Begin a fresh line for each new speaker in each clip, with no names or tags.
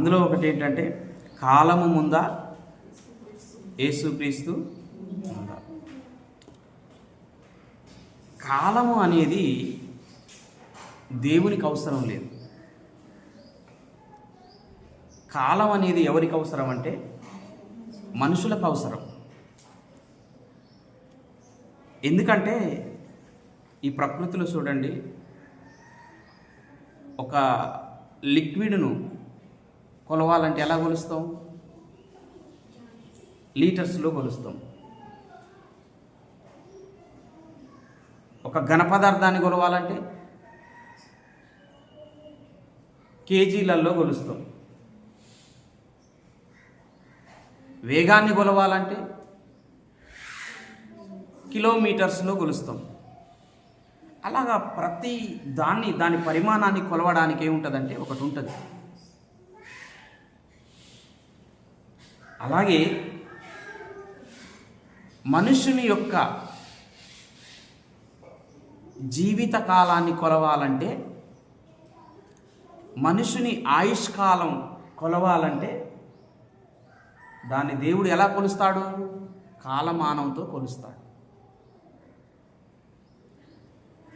అందులో ఒకటి ఏంటంటే కాలము ముందా యేసుక్రీస్తు ముందా? కాలము అనేది దేవునికి అవసరం లేదు. కాలం అనేది ఎవరికి అవసరం అంటే మనుషులకు అవసరం. ఎందుకంటే ఈ ప్రకృతిలో చూడండి ఒక లిక్విడ్ను కొలవాలంటే ఎలా కొలుస్తాం? లీటర్స్లో కొలుస్తాం. ఒక ఘన పదార్థాన్ని కొలవాలంటే కేజీలలో కొలుస్తాం. వేగాన్ని కొలవాలంటే కిలోమీటర్స్లో కొలుస్తాం. అలాగా ప్రతి దాన్ని దాని పరిమాణాన్ని కొలవడానికి ఏముంటుందంటే ఒకటి ఉంటుంది అలాగే మనుషుని యొక్క జీవిత కాలాన్ని కొలవాలంటే మనుషుని ఆయుష్కాలం కొలవాలంటే దాన్ని దేవుడు ఎలా కొలుస్తాడు? కాలమానంతో కొలుస్తాడు.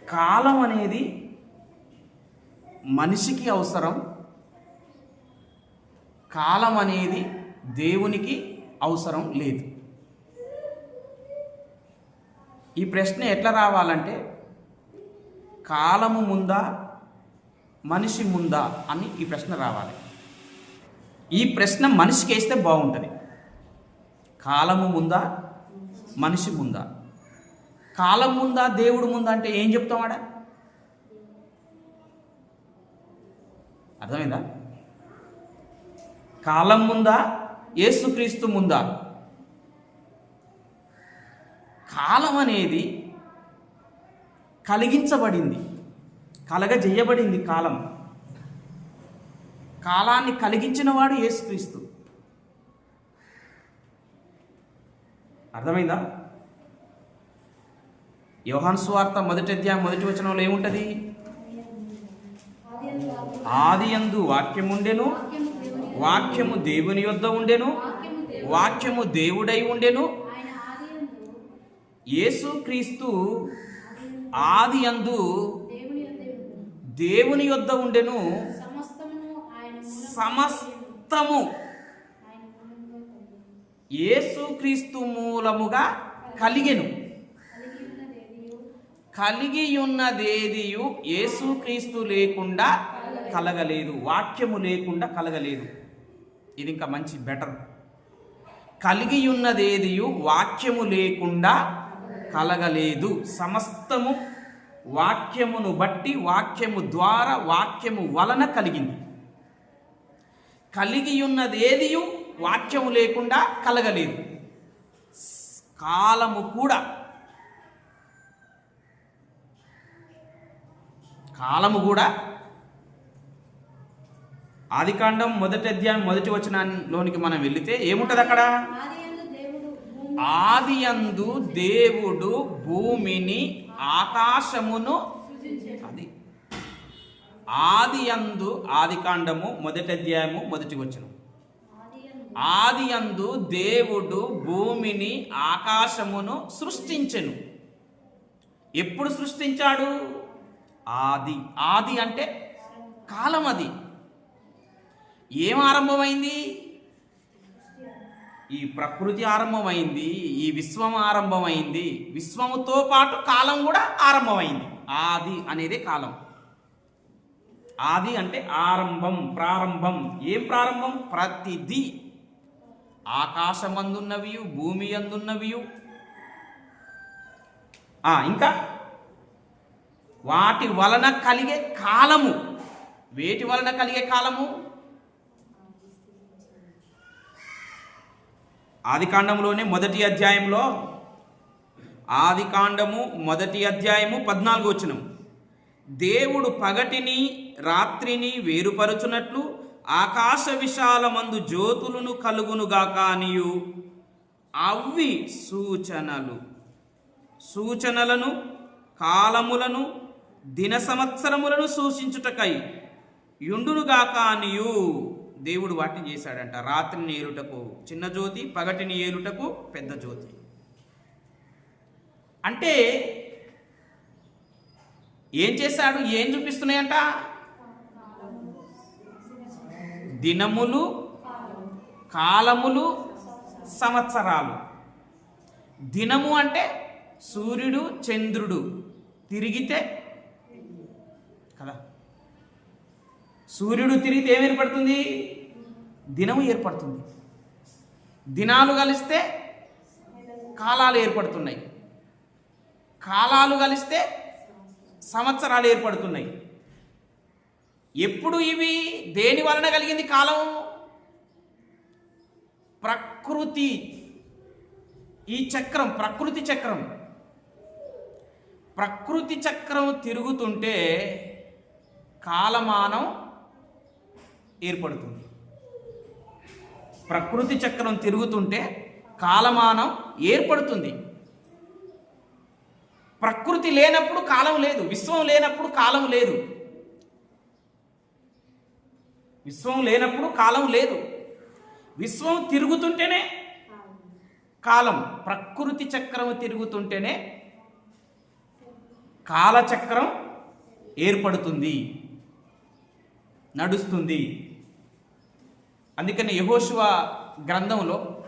కాలం అనేది మనిషికి అవసరం కాలం అనేది దేవునికి అవసరం లేదు. ఈ ప్రశ్న ఎట్లా రావాలంటే కాలము ముందా మనిషి ముందా అని ఈ ప్రశ్న రావాలి. ఈ ప్రశ్న మనిషికి వేస్తే బాగుంటుంది. కాలము ముందా మనిషి ముందా? కాలం ముందా దేవుడు ముందా అంటే ఏం చెప్తామాడ అర్థమైందా? కాలం ముందా యేసుక్రీస్తు ముందా? కాలం అనేది కలిగించబడింది కలగజేయబడింది కాలం. కాలాన్ని కలిగించినవాడు యేసుక్రీస్తు. అర్థమైందా? యోహాన్ స్వార్త మొదటి అధ్యాయం మొదటి వచనంలో ఏముంటది? ఆది వాక్యం ఉండేను వాక్యము దేవుని యొద్ద ఉండెను. వాక్యము దేవుడై ఉండెను. యేసుక్రీస్తు ఆది యందు దేవుని యొద్ద ఉండెను. సమస్తము యేసుక్రీస్తు మూలముగా కలిగెను. కలిగి ఉన్నదేదియు యేసుక్రీస్తు లేకుండా కలగలేదు. వాక్యము లేకుండా కలగలేదు. ఇది ఇంకా మంచి బెటర్ కలిగి ఉన్నదేదియు వాక్యము లేకుండా కలగలేదు. సమస్తము వాక్యమును బట్టి వాక్యము ద్వారా వాక్యము వలన కలిగింది. కలిగి ఉన్నదేదియు వాక్యము లేకుండా కలగలేదు. కాలము కూడా కాలము కూడా ఆదికాండం మొదటి అధ్యాయం మొదటి వచనంలోనికి మనం వెళితే ఏముంటది అక్కడ ఆది అందు దేవుడు భూమిని ఆకాశమును అది. ఆది అందు ఆది కాండము మొదటి అధ్యాయము మొదటి వచనం. ఆది అందు దేవుడు భూమిని ఆకాశమును సృష్టించెను. ఎప్పుడు సృష్టించాడు? ఆది. ఆది అంటే కాలం అది. ఏం ఆరంభమైంది? ఈ ప్రకృతి ఆరంభమైంది ఈ విశ్వం ఆరంభమైంది విశ్వముతో పాటు కాలం కూడా ఆరంభమైంది. ఆది అనేది కాలం. ఆది అంటే ఆరంభం ప్రారంభం. ఏం ప్రారంభం? ప్రతిది. ఆకాశమందున్నవియు భూమి అందున్నవియు ఇంకా? వాటి వలన కలిగే కాలము. వేటి వలన కలిగే కాలము? ఆదికాండంలోనే మొదటి అధ్యాయంలో ఆదికాండము మొదటి అధ్యాయము పద్నాలుగు వచనం. దేవుడు పగటిని రాత్రిని వేరుపరుచునట్లు ఆకాశ విశాలమందు జ్యోతులను కలుగునుగాక అనియు. అవి సూచనలు. సూచనలను కాలములను దిన సంవత్సరములను సూచించుటకై యుండునుగాక అనియు. దేవుడు వాటిని చేశాడంట. రాత్రిని ఏలుటకు చిన్న జ్యోతి పగటిని ఏలుటకు పెద్ద జ్యోతి. అంటే ఏం చేశాడు? ఏం చూపిస్తున్నాయంట? దినములు కాలములు సంవత్సరాలు. దినము అంటే సూర్యుడు చంద్రుడు తిరిగితే కదా? సూర్యుడు తిరిగితే ఏం ఏర్పడుతుంది? దినము ఏర్పడుతుంది. దినాలు కలిస్తే కాలాలు ఏర్పడుతున్నాయి. కాలాలు కలిస్తే సంవత్సరాలు ఏర్పడుతున్నాయి. ఎప్పుడు ఇవి? దేని వలన కలిగింది కాలం? ప్రకృతి. ఈ చక్రం ప్రకృతి చక్రం. ప్రకృతి చక్రం తిరుగుతుంటే కాలమానం ఏర్పడుతుంది. ప్రకృతి చక్రం తిరుగుతుంటే కాలమానం ఏర్పడుతుంది. ప్రకృతి లేనప్పుడు కాలం లేదు. విశ్వం లేనప్పుడు కాలం లేదు. విశ్వం లేనప్పుడు కాలం లేదు. విశ్వం తిరుగుతుంటేనే కాలం. ప్రకృతి చక్రం తిరుగుతుంటేనే కాలచక్రం ఏర్పడుతుంది. నడుస్తుంది. అందుకని యహోశివ గ్రంథంలో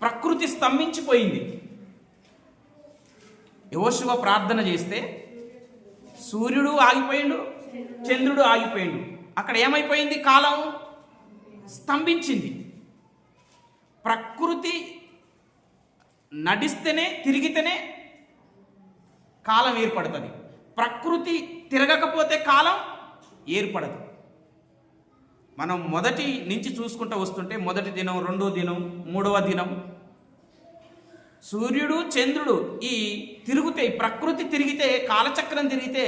ప్రకృతి స్తంభించిపోయింది. యహోశివ ప్రార్థన చేస్తే సూర్యుడు ఆగిపోయిండు చంద్రుడు ఆగిపోయిండు. అక్కడ ఏమైపోయింది? కాలం స్తంభించింది. ప్రకృతి నడిస్తేనే తిరిగితేనే కాలం ఏర్పడుతుంది. ప్రకృతి తిరగకపోతే కాలం ఏర్పడదు. మనం మొదటి నుంచి చూసుకుంటూ వస్తుంటే మొదటి దినం రెండో దినం మూడవ దినం. సూర్యుడు చంద్రుడు ఈ తిరుగుతాయి ప్రకృతి తిరిగితే కాలచక్రం తిరిగితే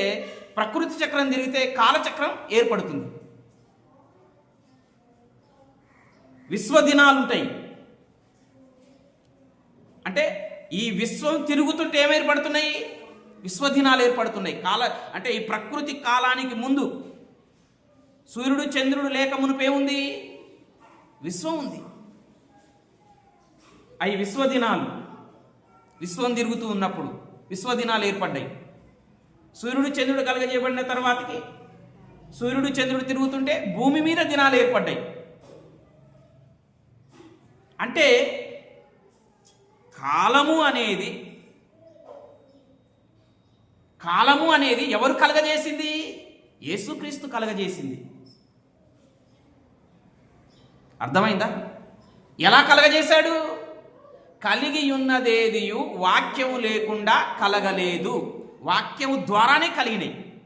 ప్రకృతి చక్రం తిరిగితే కాలచక్రం ఏర్పడుతుంది. విశ్వదినాలు ఉంటాయి అంటే ఈ విశ్వం తిరుగుతుంటే ఏమేర్పడుతున్నాయి? విశ్వదినాలు ఏర్పడుతున్నాయి కాల అంటే ఈ ప్రకృతి కాలానికి ముందు సూర్యుడు చంద్రుడు లేక మునుపేముంది విశ్వం ఉంది. అవి విశ్వదినాలు. విశ్వం తిరుగుతూ ఉన్నప్పుడు విశ్వదినాలు ఏర్పడ్డాయి. సూర్యుడు చంద్రుడు కలగజేయబడిన తర్వాతకి సూర్యుడు చంద్రుడు తిరుగుతుంటే భూమి మీద దినాలు ఏర్పడ్డాయి. అంటే కాలము అనేది కాలము అనేది ఎవరు కలగజేసింది? యేసుక్రీస్తు కలగజేసింది. అర్థమైందా? ఎలా కలగజేశాడు? కలిగి ఉన్నదేదియు వాక్యము లేకుండా కలగలేదు. వాక్యము ద్వారానే కలిగినాయి.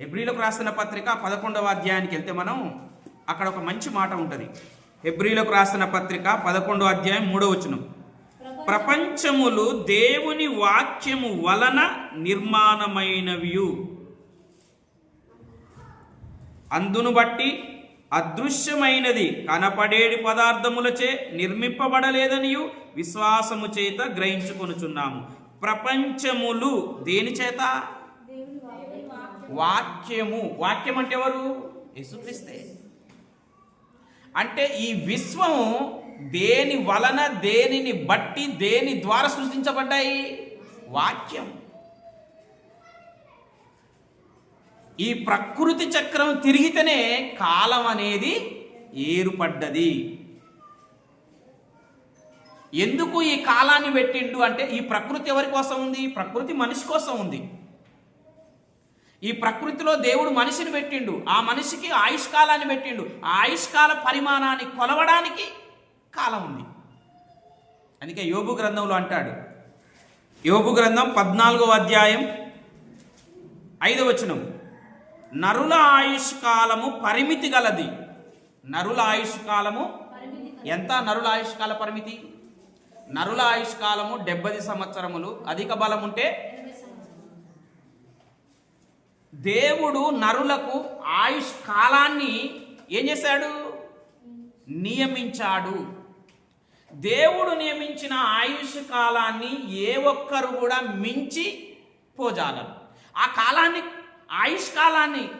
హెబ్రిలకు రాసిన పత్రిక పదకొండవ అధ్యాయానికి వెళ్తే మనం అక్కడ ఒక మంచి మాట ఉంటుంది. హెబ్రిలకు రాసిన పత్రిక పదకొండవ అధ్యాయం మూడో వచనం. ప్రపంచములు దేవుని వాక్యము వలన నిర్మాణమైనవి అందును బట్టి అదృశ్యమైనది. కనపడేడి పదార్థములచే నిర్మింపబడలేదనియు విశ్వాసము చేత గ్రహించుకొనుచున్నాము. ప్రపంచములు దేని చేత? వాక్యము. వాక్యం అంటే ఎవరు యేసుక్రీస్తే. అంటే ఈ విశ్వము దేని వలన దేనిని బట్టి దేని ద్వారా సృష్టించబడ్డాయి? వాక్యం. ఈ ప్రకృతి చక్రం తిరిగితేనే కాలం అనేది ఏర్పడ్డది. ఎందుకు ఈ కాలాన్ని పెట్టిండు అంటే ఈ ప్రకృతి ఎవరి కోసం ఉంది? ప్రకృతి మనిషి కోసం ఉంది. ఈ ప్రకృతిలో దేవుడు మనిషిని పెట్టిండు. ఆ మనిషికి ఆయుష్కాలాన్ని పెట్టిండు. ఆ ఆయుష్కాల పరిమాణాన్ని కొలవడానికి కాలం ఉంది. అందుకే యోగు గ్రంథంలో అంటాడు. యోగు గ్రంథం పద్నాలుగో అధ్యాయం ఐదవ వచనం. నరుల ఆయుష్కాలము పరిమితి గలది. నరుల ఆయుష్కాలము ఎంత? నరుల ఆయుష్కాల పరిమితి? నరుల ఆయుష్కాలము డెబ్బది సంవత్సరములు. అధిక బలం ఉంటే? దేవుడు నరులకు ఆయుష్ కాలాన్ని ఏం చేశాడు? నియమించాడు. దేవుడు నియమించిన ఆయుష్ కాలాన్ని ఏ ఒక్కరు కూడా మించి పోజాలరు. ఆ కాలాన్ని ఆయుష్కాలాన్ని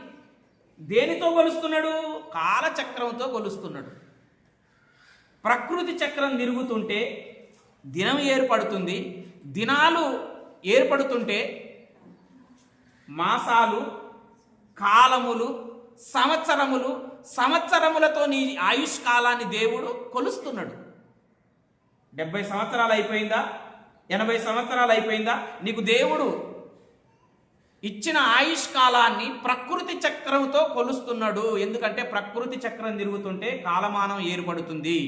దేనితో కొలుస్తున్నాడు? కాలచక్రంతో కొలుస్తున్నాడు. ప్రకృతి చక్రం తిరుగుతుంటే దినం ఏర్పడుతుంది. దినాలు ఏర్పడుతుంటే మాసాలు కాలములు సంవత్సరములు సంవత్సరములతో నీ ఆయుష్కాలాన్ని దేవుడు కొలుస్తున్నాడు. డెబ్బై సంవత్సరాలు అయిపోయిందా? ఎనభై సంవత్సరాలు అయిపోయిందా? నీకు దేవుడు ఇచ్చిన ఆయుష్ కాలాన్ని ప్రకృతి చక్రంతో కొలుస్తున్నాడు. ఎందుకంటే ప్రకృతి చక్రం తిరుగుతుంటే కాలమానం ఏర్పడుతుంది.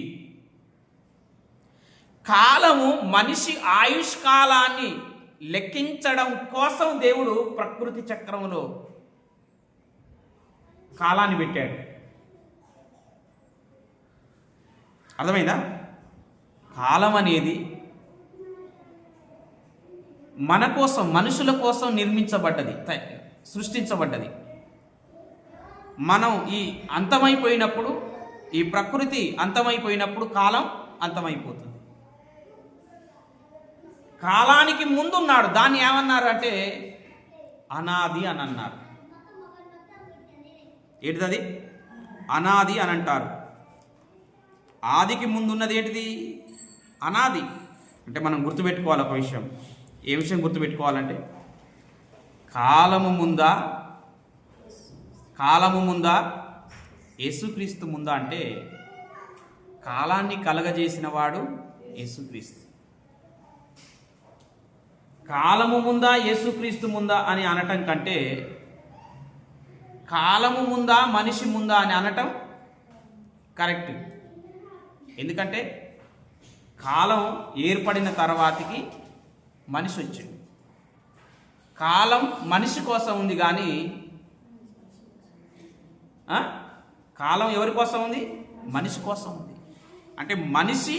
కాలము మనిషి ఆయుష్ కాలాన్ని లెక్కించడం కోసం దేవుడు ప్రకృతి చక్రములో కాలాన్ని పెట్టాడు. అర్థమైందా? కాలం అనేది మన కోసం మనుషుల కోసం నిర్మించబడ్డది సృష్టించబడ్డది. మనం ఈ అంతమైపోయినప్పుడు ఈ ప్రకృతి అంతమైపోయినప్పుడు కాలం అంతమైపోతుంది. కాలానికి ముందున్నాడు. దాన్ని ఏమన్నారు అంటే అనాది అని అన్నారు ఏంటిది అనాది అని అంటారు ఆదికి ముందున్నది ఏంటిది? అనాది. అంటే మనం గుర్తుపెట్టుకోవాలి ఒక విషయం. ఏ విషయం గుర్తుపెట్టుకోవాలంటే కాలము ముందా కాలము ముందా యేసుక్రీస్తు ముందా అంటే కాలాన్ని కలగజేసిన వాడు యేసుక్రీస్తు. కాలము ముందా యేసుక్రీస్తు ముందా అని అనటం కంటే కాలము ముందా మనిషి ముందా అని అనటం కరెక్ట్. ఎందుకంటే కాలం ఏర్పడిన తర్వాతికి మనిషి వచ్చింది కాలం మనిషి కోసం ఉంది కానీ కాలం ఎవరి కోసం ఉంది? మనిషి కోసం ఉంది. అంటే మనిషి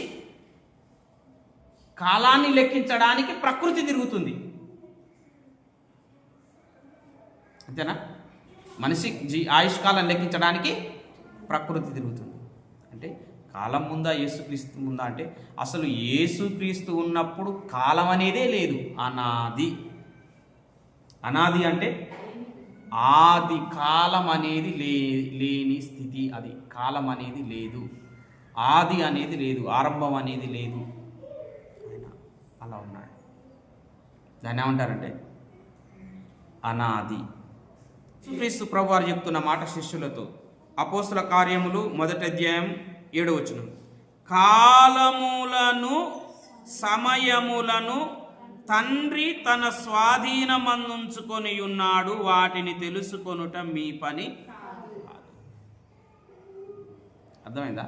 కాలాన్ని లెక్కించడానికి ప్రకృతి తిరుగుతుంది. అంతేనా? మనిషి జీ ఆయుష్కాలం లెక్కించడానికి ప్రకృతి తిరుగుతుంది. అంటే కాలం ముందా యేసుక్రీస్తు ముందా అంటే అసలు యేసుక్రీస్తు ఉన్నప్పుడు కాలం అనేదే లేదు. అనాది. అనాది అంటే ఆది కాలం అనేది లే లేని స్థితి అది. కాలం అనేది లేదు. ఆది అనేది లేదు. ఆరంభం అనేది లేదు. ఆయన అలా ఉన్నాడు. దాన్ని ఏమంటారంటే? అనాది. క్రీస్తు ప్రభు వారు చెప్తున్న మాట శిష్యులతో. అపోస్తుల కార్యములు మొదటి అధ్యాయం ఏడో కాలములను సమయములను తండ్రి తన స్వాధీనమందుంచుకొని ఉన్నాడు వాటిని తెలుసుకొనుట మీ పని అర్థమైందా?